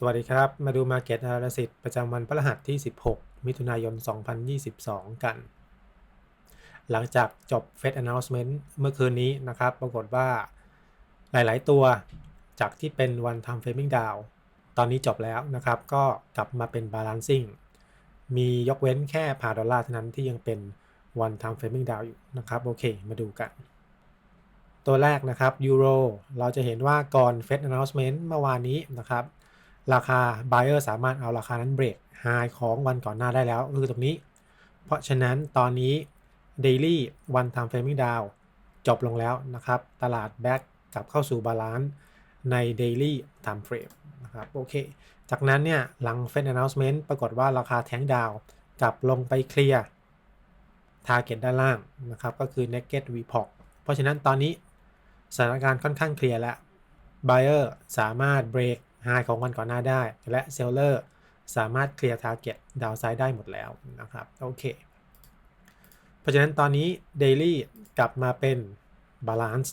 สวัสดีครับ มาดู Market Analysis ประจำวันพฤหัสที่ 16 มิถุนายน 2022 กัน หลังจากจบ Fed Announcement เมื่อคืนนี้นะครับ ปรากฏว่าหลาย ๆ ตัวจากที่เป็น One Time Framing Down ตอนนี้จบแล้วนะครับ ก็กลับมาเป็น Balancing มียกเว้นแค่พาดอลลาร์เท่านั้นที่ยังเป็น One Time Framing Down อยู่นะครับ โอเค มาดูกัน ตัวแรกนะครับยูโรเราจะเห็นว่าก่อน Fed Announcement เมื่อวานนี้นะครับ ราคา Buyer สามารถเอาราคานั้นเบรก High ของวันก่อนหน้าได้แล้วก็คือตรงนี้ เพราะฉะนั้นตอนนี้ Daily One Time Framing Down จบลงแล้วนะครับ ตลาด Back กลับเข้าสู่บาลานซ์ใน Daily Time Frame นะครับโอเค จากนั้นเนี่ยหลัง Fed Announcement ปรากฏว่าราคาแทงดาวกลับลงไปเคลียร์ Target ด้านล่างนะครับ ก็คือ Naked VPOC เพราะฉะนั้นตอนนี้สถานการณ์ค่อนข้างเคลียร์แล้ว Buyer สามารถเบรก High ของวันก่อนหน้าได้ และ Seller สามารถเคลียร์ Target ดาวไซด์ได้หมดแล้วนะครับ โอเค เพราะฉะนั้นตอนนี้ Daily กลับมาเป็น Balance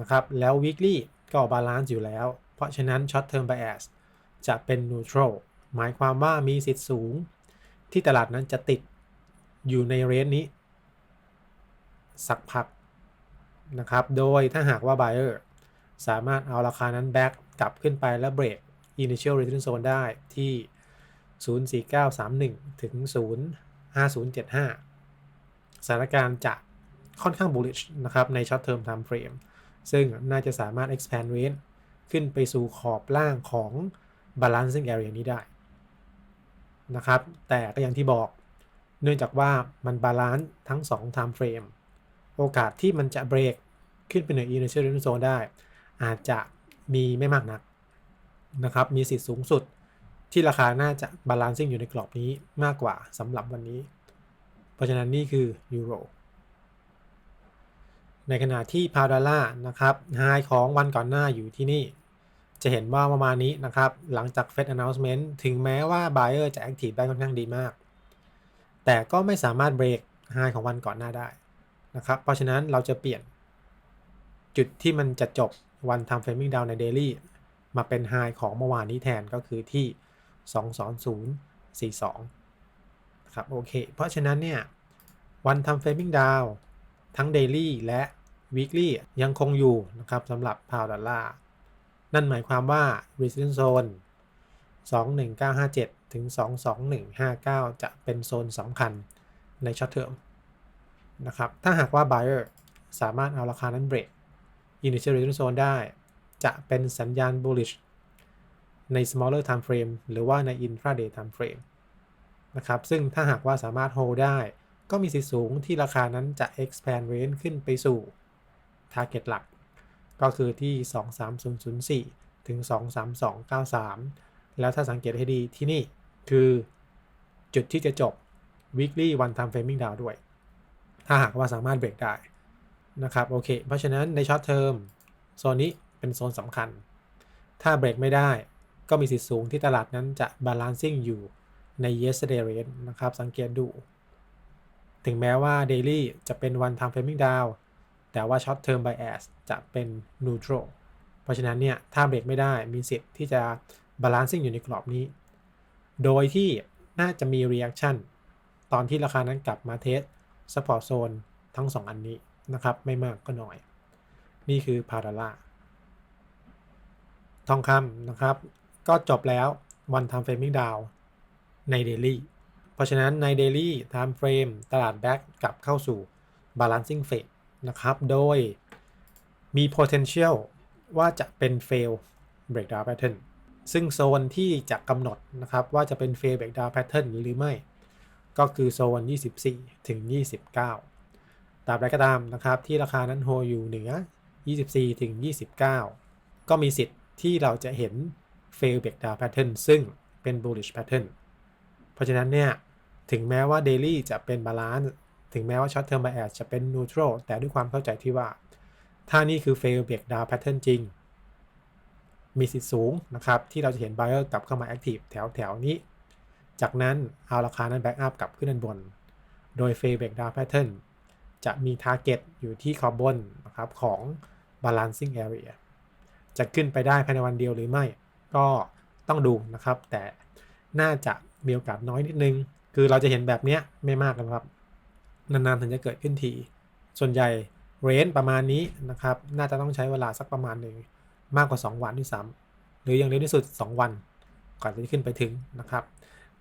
นะครับ แล้ว Weekly ก็ Balance อยู่แล้ว เพราะฉะนั้น Short Term Bias จะเป็น Neutral หมายความว่ามีสิทธิ์สูง ที่ตลาดนั้นจะติดอยู่ในเรนนี้ สักพักนะครับ โดยถ้าหากว่า buyer สามารถเอาราคานั้น back กลับขึ้นไปแล้วเบรก initial return zone ได้ที่ 04931 ถึง 05075 สถานการณ์จะค่อนข้าง bullish นะครับใน short term time frame ซึ่งน่าจะสามารถ expand range ขึ้นไปสู่ขอบล่างของ balancing area นี้ได้นะครับ แต่ก็อย่างที่บอก เนื่องจากว่ามันบาลานซ์ทั้ง 2 time frame โอกาสที่มันจะเบรกขึ้นไปเหนือ initial return zone ได้ อาจจะมีไม่มากนักนะครับ มีสิทธิ์สูงสุดที่ราคาน่าจะบาลานซิ่งอยู่ในกรอบนี้มากกว่าสำหรับวันนี้ เพราะฉะนั้นนี่คือยูโรในขณะที่พาวดอลลาร์นะครับไฮของวันก่อนหน้าอยู่ที่นี่ จะเห็นว่าประมาณนี้นะครับ หลังจาก Fed Announcement ถึงแม้ว่า Buyer จะ Active ได้ค่อนข้างดีมาก แต่ก็ไม่สามารถเบรกไฮของวันก่อนหน้าได้นะครับ เพราะฉะนั้นเราจะเปลี่ยนจุดที่มันจะจบ วันทำ framing down ใน daily มาเป็น high ของเมื่อวานนี้แทนก็คือที่ 22042ครับโอเค เพราะฉะนั้นเนี่ย วันทำ framing down ทั้ง daily และ weekly ยังคงอยู่นะครับสำหรับ pound dollar นั่นหมายความว่า resistance zone 21957 ถึง 22159 จะเป็นโซนสำคัญใน short term นะครับ ถ้าหากว่า buyer สามารถเอาราคานั้นเบรก initial return zone ได้ จะเป็นสัญญาณ bullish ใน smaller time frame หรือว่าใน intraday time frame นะครับ ซึ่งถ้าหากว่าสามารถ hold ได้ ก็มีสิทธิสูงที่ราคานั้นจะ expand range ขึ้นไปสู่ target หลัก ก็คือที่ 23004 ถึง 23293 แล้วถ้าสังเกตให้ดีที่นี่คือจุดที่จะจบ weekly one time framing down ด้วย ถ้าหากว่าสามารถเบรกได้ นะครับโอเค เพราะฉะนั้นในช็อตเทอมโซนนี้เป็นโซนสำคัญ ถ้าเบรกไม่ได้ก็มีสิทธิ์สูงที่ตลาดนั้นจะบาลานซิ่งอยู่ใน yesterday range นะครับ สังเกตดู ถึงแม้ว่า daily จะเป็น one time framing down แต่ว่า short term bias จะเป็น neutral เพราะฉะนั้นเนี่ย ถ้าเบรกไม่ได้มีสิทธิ์ที่จะบาลานซิ่งอยู่ในกรอบนี้ โดยที่น่าจะมี reaction ตอนที่ราคานั้นกลับมาเทส support zone ทั้ง 2 อันนี้ นะครับ ไม่มากก็น้อย นี่คือพาราล่าทองคำนะครับ ก็จบแล้ววันทำเฟรมมิ่งดาวในเดลี่เพราะฉะนั้นในเดลี่ไทม์เฟรมตลาดแบ็กกลับเข้าสู่ balancing phase นะครับ โดยมี potential ว่าจะเป็น fail breakdown pattern ซึ่งโซนที่จะกำหนดนะครับว่าจะเป็น fail breakdown pattern หรือไม่ ก็คือโซน 24 ถึง 29 ตราบใดก็ตามนะครับ ที่ราคานั้นโฮอยู่เหนือ 24 ถึง 29 ก็มีสิทธิ์ที่เราจะเห็น fail breakdown pattern ซึ่งเป็น bullish pattern เพราะฉะนั้นเนี่ย ถึงแม้ว่า daily จะเป็น balance ถึงแม้ว่า short term bias จะเป็น neutral แต่ด้วยความเข้าใจที่ว่า ถ้านี่คือ fail breakdown pattern จริง มีสิทธิ์สูงนะครับ ที่เราจะเห็น buyer กลับเข้ามา active แถวแถวนี้ จากนั้นเอาราคานั้น back up กลับขึ้นด้านบน โดย fail breakdown pattern จะมี target อยู่ที่ขอบบนนะครับของ balancing area จะขึ้นไปได้ภายในวันเดียวหรือไม่ ก็ต้องดูนะครับ แต่น่าจะมีโอกาสน้อยนิดนึง คือเราจะเห็นแบบเนี้ยไม่มากนะครับ นานๆถึงจะเกิดขึ้นที ส่วนใหญ่เรนประมาณนี้นะครับ น่าจะต้องใช้เวลาสักประมาณหนึ่งมากกว่า 2 วันที่ซ้ำหรืออย่างเร็วที่สุด 2 วันก่อนจะขึ้นไปถึงนะครับ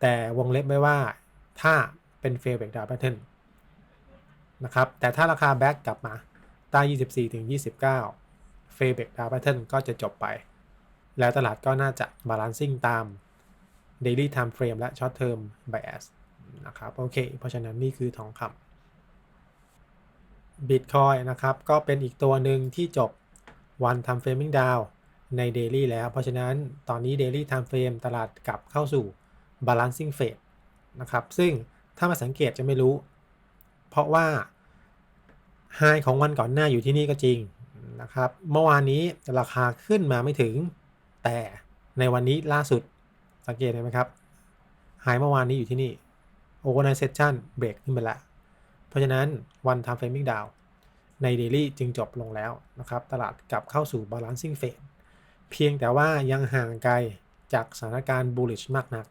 แต่วงเล็บไว้ว่าถ้าเป็นเฟลเบรกดาวแพทเทิร์น นะครับ แต่ถ้าราคาแบ็กกลับมาใต้ 24 ถึง 29 เฟเบกดาวแพทเทิร์นก็จะจบไป แล้วตลาดก็น่าจะบาลานซิ่งตาม daily time frame และ short term bias นะครับ โอเค เพราะฉะนั้นนี่คือทองคำ Bitcoin นะครับ ก็เป็นอีกตัวหนึ่งที่จบ one time framing down ใน daily แล้ว เพราะฉะนั้นตอนนี้ daily time frame ตลาดกลับเข้าสู่ balancing phase นะครับ ซึ่งถ้ามาสังเกตจะไม่รู้ เพราะว่า high ของวันก่อนหน้าอยู่ที่นี่ก็จริงนะครับ เมื่อวานนี้ราคาขึ้นมาไม่ถึง แต่ในวันนี้ล่าสุดสังเกตเห็นไหมครับ high เมื่อวานนี้อยู่ที่นี่ overnight session break ขึ้นไปล้วเพราะฉะนั้น one time framing down ใน daily จึงจบลงแล้วนะครับ ตลาดกลับเข้าสู่ balancing phase เพียงแต่ว่ายังห่างไกลจากสถานการณ์ bullish มากนัก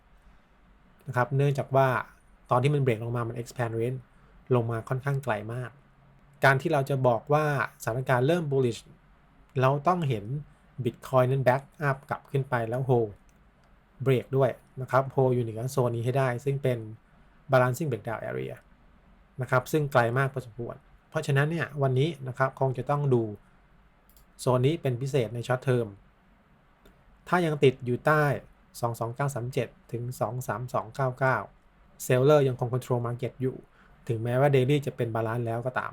นะครับ เนื่องจากว่าตอนที่มันเบรกลงมา มัน expand range ลงมาค่อนข้างไกลมาก การที่เราจะบอกว่าสถานการณ์เริ่ม bullish เราต้องเห็น Bitcoin นั้น back up กลับขึ้นไปแล้ว hold เบรกด้วยนะครับโฮอยู่เหนือโซนนี้ให้ได้ ซึ่งเป็น balancing breakdown area นะครับซึ่งไกลมากพอสมควร เพราะฉะนั้นเนี่ยวันนี้นะครับคงจะต้องดูโซนนี้เป็นพิเศษในช็อตเทอมถ้ายังติดอยู่ใต้ 22937 ถึง 23299 เซลเลอร์ยังคง control market อยู่ ถึงแม้ว่า daily จะเป็นบาลานซ์แล้วก็ตาม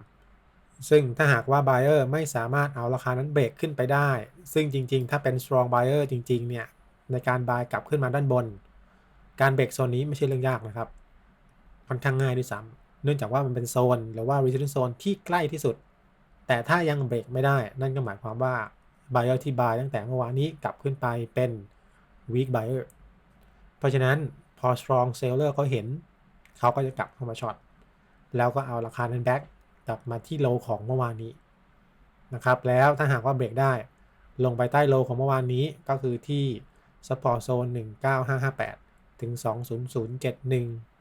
ซึ่งถ้าหากว่า buyer ไม่สามารถเอาราคานั้นเบรกขึ้นไปได้ ซึ่งจริงๆ ถ้าเป็น strong buyer จริงๆ เนี่ย ในการบายกลับขึ้นมาด้านบน การเบรกโซนนี้ไม่ใช่เรื่องยากนะครับ ค่อนข้างง่ายด้วยซ้ำเนื่องจากว่ามันเป็นโซน หรือว่า resistance zone ที่ใกล้ที่สุด แต่ถ้ายังเบรกไม่ได้ นั่นก็หมายความว่า buyer ที่บายตั้งแต่เมื่อวานนี้กลับขึ้นไปเป็น weak buyer เพราะฉะนั้นพอ strong seller เขาเห็น เขาก็จะกลับเข้ามาช็อต แล้วก็เอาราคานั้นแบ็ก กลับมาที่โลของเมื่อวานนี้นะครับ แล้วถ้าหากว่าเบรกได้ลงไปใต้โลของเมื่อวานนี้ก็คือที่ support zone 19558 ถึง 20071